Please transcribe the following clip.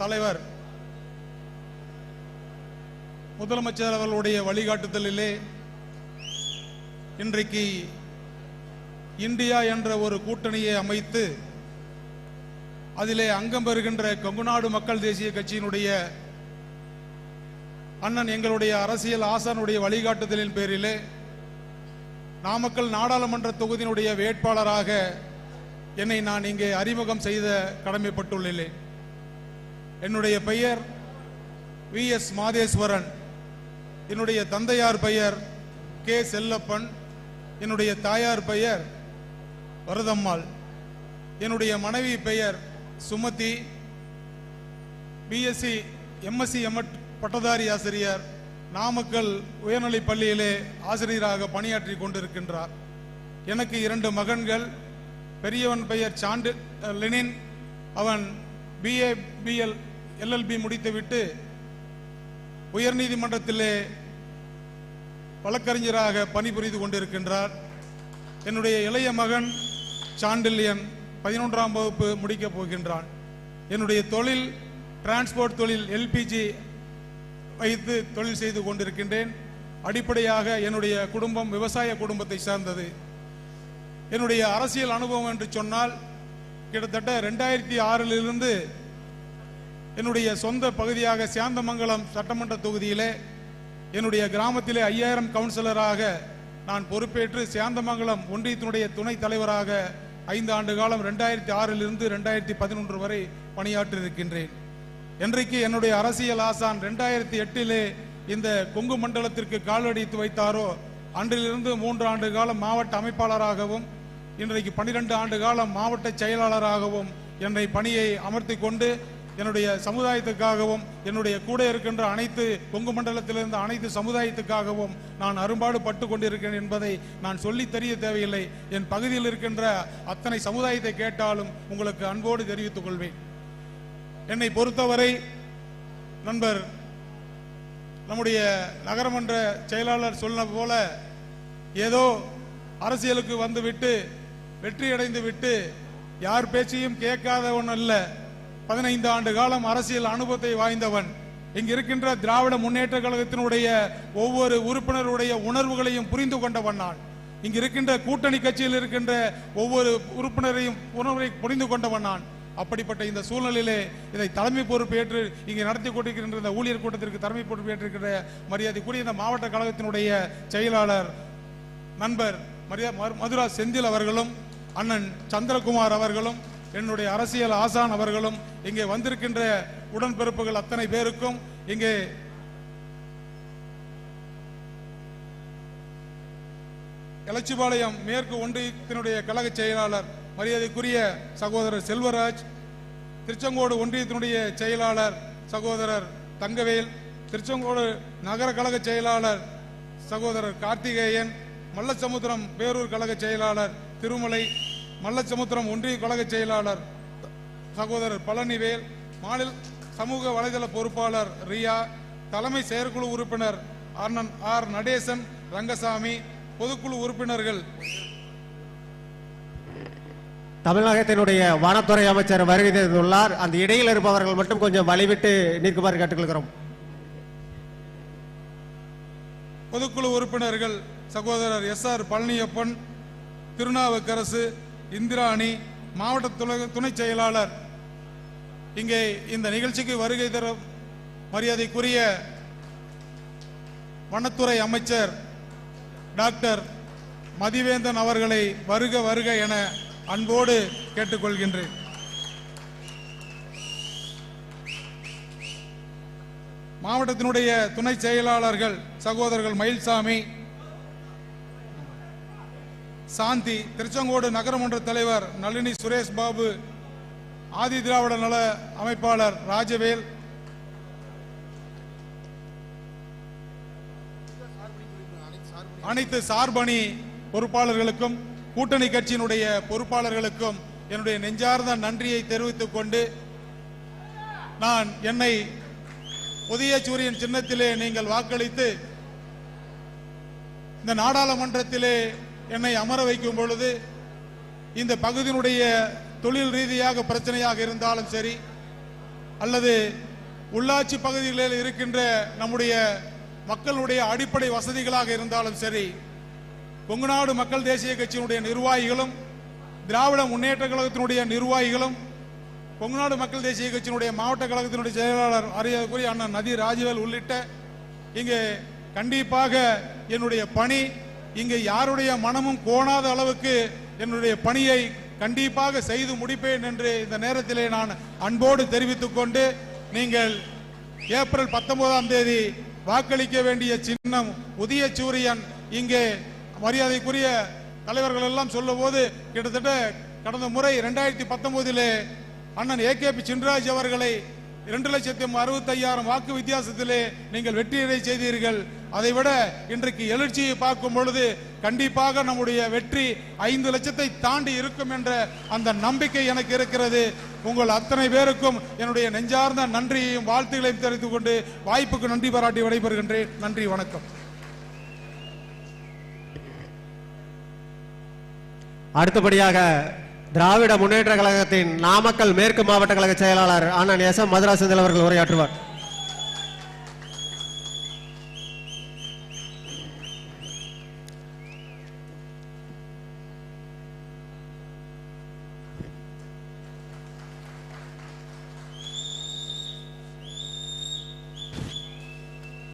தலைவர் முதலமைச்சர் அவர்களுடைய வழிகாட்டுதலிலே இன்றைக்கு இந்தியா என்ற ஒரு கூட்டணியை அமைத்து அதிலே அங்கம் பெறுகின்ற கொங்குநாடு மக்கள் தேசிய கட்சியினுடைய அண்ணன் எங்களுடைய அரசியல் ஆசானுடைய வழிகாட்டுதலின் பேரிலே நாமக்கல் நாடாளுமன்ற தொகுதியினுடைய வேட்பாளராக என்னை நான் இங்கே அறிமுகம் செய்த கடமைப்பட்டுள்ளேன். என்னுடைய பெயர் வி எஸ் மாதேஸ்வரன். என்னுடைய தந்தையார் பெயர் கே செல்லப்பன். என்னுடைய தாயார் பெயர் வரதம்மாள் என்னுடைய மனைவி பெயர் சுமதி. பிஎஸ்சி எம்எஸ்சி எம்எட் பட்டதாரி ஆசிரியர் நாமக்கல் உயர்நிலைப் பள்ளியிலே ஆசிரியராக பணியாற்றி கொண்டிருக்கின்றார். எனக்கு இரண்டு மகன்கள். பெரியவன் பெயர் சாண்டு லெனின். அவன் பிஏ பிஎல் எல்எல்பி முடித்துவிட்டு உயர்நீதிமன்றத்திலே வழக்கறிஞராக பணிபுரிந்து கொண்டிருக்கின்றார். என்னுடைய இளைய மகன் சாண்டில்யன் பதினொன்றாம் வகுப்பு முடிக்கப் போகின்றான். என்னுடைய தொழில் டிரான்ஸ்போர்ட் தொழில் எல்பிஜி வைத்து தொழில் செய்து கொண்டிருக்கின்றேன். அடிப்படையாக என்னுடைய குடும்பம் விவசாய குடும்பத்தை சார்ந்தது. என்னுடைய அரசியல் அனுபவம் என்று சொன்னால் கிட்டத்தட்ட ரெண்டாயிரத்தி ஆறிலிருந்து என்னுடைய சொந்த பகுதியாக சாந்தமங்கலம் சட்டமன்ற தொகுதியிலே என்னுடைய கிராமத்திலே ஐயாயிரம் கவுன்சிலராக நான் பொறுப்பேற்று சாந்தமங்கலம் ஒன்றியத்தினுடைய துணைத் தலைவராக ஐந்து ஆண்டு காலம் ரெண்டாயிரத்தி ஆறிலிருந்து ரெண்டாயிரத்தி பதினொன்று வரை பணியாற்றியிருக்கின்றேன். என்றைக்கு என்னுடைய அரசியல் ஆசான் ரெண்டாயிரத்தி எட்டிலே இந்த கொங்கு மண்டலத்திற்கு காலடித்து வைத்தாரோ அன்றிலிருந்து மூன்று ஆண்டு காலம் மாவட்ட அமைப்பாளராகவும் இன்றைக்கு பன்னிரெண்டு ஆண்டு காலம் மாவட்ட செயலாளராகவும் என்னை பணியை அமர்த்தி கொண்டு என்னுடைய சமுதாயத்துக்காகவும் என்னுடைய கூட இருக்கின்ற அனைத்து கொங்கு மண்டலத்திலிருந்து அனைத்து சமுதாயத்துக்காகவும் நான் அரும்பாடு பட்டு கொண்டிருக்கிறேன் என்பதை நான் சொல்லி தெரிய தேவையில்லை. என் பகுதியில் இருக்கின்ற அத்தனை சமுதாயத்தை கேட்டாலும் உங்களுக்கு அன்போடு தெரிவித்துக் கொள்வேன். என்னை பொறுத்தவரை நண்பர் நம்முடைய நகரமன்ற செயலாளர் சொன்ன போல ஏதோ அரசியலுக்கு வந்துவிட்டு வெற்றியடைந்து விட்டு யார் பேச்சையும் கேட்காதவன் அல்ல பதினைந்து ஆண்டு காலம் அரசியல் அனுபவத்தை வாய்ந்தவன். இங்க இருக்கின்ற திராவிட முன்னேற்ற கழகத்தினுடைய ஒவ்வொரு உறுப்பினருடைய உணர்வுகளையும் புரிந்து கொண்டவன் நான். இங்க இருக்கின்ற கூட்டணி கட்சியில் இருக்கின்ற ஒவ்வொரு உறுப்பினரையும் உணர்வை புரிந்து கொண்டவன் நான். அப்படிப்பட்ட இந்த சூழ்நிலையிலே இதை தலைமை பொறுப்பேற்று இங்கே நடத்தி கொண்டிருக்கின்ற இந்த ஊழியர் கூட்டத்திற்கு தலைமை மரியாதை மரியாதைக்குரிய இந்த மாவட்ட கழகத்தினுடைய செயலாளர் நண்பர் மரியா மரு- மதுரா செந்தில் அவர்களும் அண்ணன் சந்திரகுமார் அவர்களும் என்னுடைய அரசியல் ஆசான் அவர்களும் இங்கே வந்திருக்கின்ற உடன்பிறப்புகள் அத்தனை பேருக்கும் இங்கே எலச்சிபாளையம் மேற்கு ஒன்றியத்தினுடைய கழக செயலாளர் மரியாதைக்குரிய சகோதரர் செல்வராஜ் திருச்செங்கோடு ஒன்றியத்தினுடைய செயலாளர் சகோதரர் தங்கவேல் திருச்செங்கோடு நகர கழக செயலாளர் சகோதரர் கார்த்திகேயன் மல்லசமுத்திரம் பேரூர் கழக செயலாளர் திருமலை மல்லசமுத்திரம் ஒன்றிய கழக செயலாளர் சகோதரர் பழனிவேல் மாநில சமூக வலைதள பொறுப்பாளர் ரியா தலைமை செயற்குழு உறுப்பினர் அண்ணன் ஆர். நடேசன் ரங்கசாமி பொதுக்குழு உறுப்பினர்கள். தமிழகத்தினுடைய வனத்துறை அமைச்சர் வருகை தந்துள்ளார். அந்த இடையில் இருப்பவர்கள் மட்டும் கொஞ்சம் வழிவிட்டு நிற்குமாறு கேட்டுக்கொள்கிறோம். பொதுக்குழு உறுப்பினர்கள் சகோதரர் எஸ். ஆர். பழனியப்பன் திருநாவுக்கரசு இந்திராணி மாவட்ட துணை- செயலாளர். இங்கே இந்த நிகழ்ச்சிக்கு வருகை தரும் மரியாதைக்குரிய வனத்துறை அமைச்சர் டாக்டர் மதிவேந்தன் அவர்களை வருக வருக என அன்போடு கேட்டுக்கொள்கின்றேன். மாவட்டத்தினுடைய துணை செயலாளர்கள் சகோதரர்கள் மயில்சாமி சாந்தி திருச்செங்கோடு நகரமன்ற தலைவர் நளினி சுரேஷ் பாபு ஆதி திராவிட நல அமைப்பாளர் ராஜவேல். அனைத்து சார்பணி பொறுப்பாளர்களுக்கும் கூட்டணி கட்சியினுடைய பொறுப்பாளர்களுக்கும் என்னுடைய நெஞ்சார்ந்த நன்றியை தெரிவித்துக் கொண்டு நான் என்னை புதிய சூரியன் சின்னத்திலே நீங்கள் வாக்களித்து இந்த நாடாளுமன்றத்திலே என்னை அமர வைக்கும் பொழுது இந்த பகுதியினுடைய தொழில் ரீதியாக பிரச்சனையாக இருந்தாலும் சரி அல்லது உள்ளாட்சி பகுதிகளில் இருக்கின்ற நம்முடைய மக்களுடைய அடிப்படை வசதிகளாக இருந்தாலும் சரி கொங்குநாடு மக்கள் தேசிய கட்சியினுடைய நிர்வாகிகளும் திராவிட முன்னேற்ற கழகத்தினுடைய நிர்வாகிகளும் கொங்குநாடு மக்கள் தேசிய கட்சியினுடைய மாவட்ட கழகத்தினுடைய செயலாளர் அறியக்கூடிய அண்ணன் நதி ராஜவேல் உள்ளிட்ட இங்கு கண்டிப்பாக என்னுடைய பணி இங்கு யாருடைய மனமும் கோணாத அளவுக்கு என்னுடைய பணியை கண்டிப்பாக செய்து முடிப்பேன் என்று இந்த நேரத்திலே நான் அன்போடு தெரிவித்துக் கொண்டு நீங்கள் ஏப்ரல் பத்தொன்பதாம் தேதி வாக்களிக்க வேண்டிய சின்னம் உதய சூரியன் இங்கே மரியாதைக்குரிய தலைவர்கள் எல்லாம் சொல்லும்போது கிட்டத்தட்ட கடந்த முறை இரண்டாயிரத்தி பத்தொன்பதிலே அண்ணன் ஏ கே பி சின்ராஜ் அவர்களை இரண்டு லட்சத்தி அறுபத்தையாயிரம் வாக்கு வித்தியாசத்திலே நீங்கள் வெற்றியடை செய்தீர்கள். அதைவிட இன்றைக்கு எழுச்சியை பார்க்கும் பொழுது கண்டிப்பாக நம்முடைய வெற்றி ஐந்து லட்சத்தை தாண்டி இருக்கும் என்ற அந்த நம்பிக்கை எனக்கு இருக்கிறது. உங்கள் அத்தனை பேருக்கும் என்னுடைய நெஞ்சார்ந்த நன்றியையும் வாழ்த்துகளையும் தெரிவித்துக் கொண்டு வாய்ப்புக்கு நன்றி பாராட்டி விடைபெறுகின்றேன். நன்றி வணக்கம். அடுத்தபடியாக திராவிட முன்னேற்ற கழகத்தின் நாமக்கல் மேற்கு மாவட்ட கழக செயலாளர் அண்ணன் எஸ் எம் மதுராசந்தில் அவர்கள் உரையாற்றுவார்.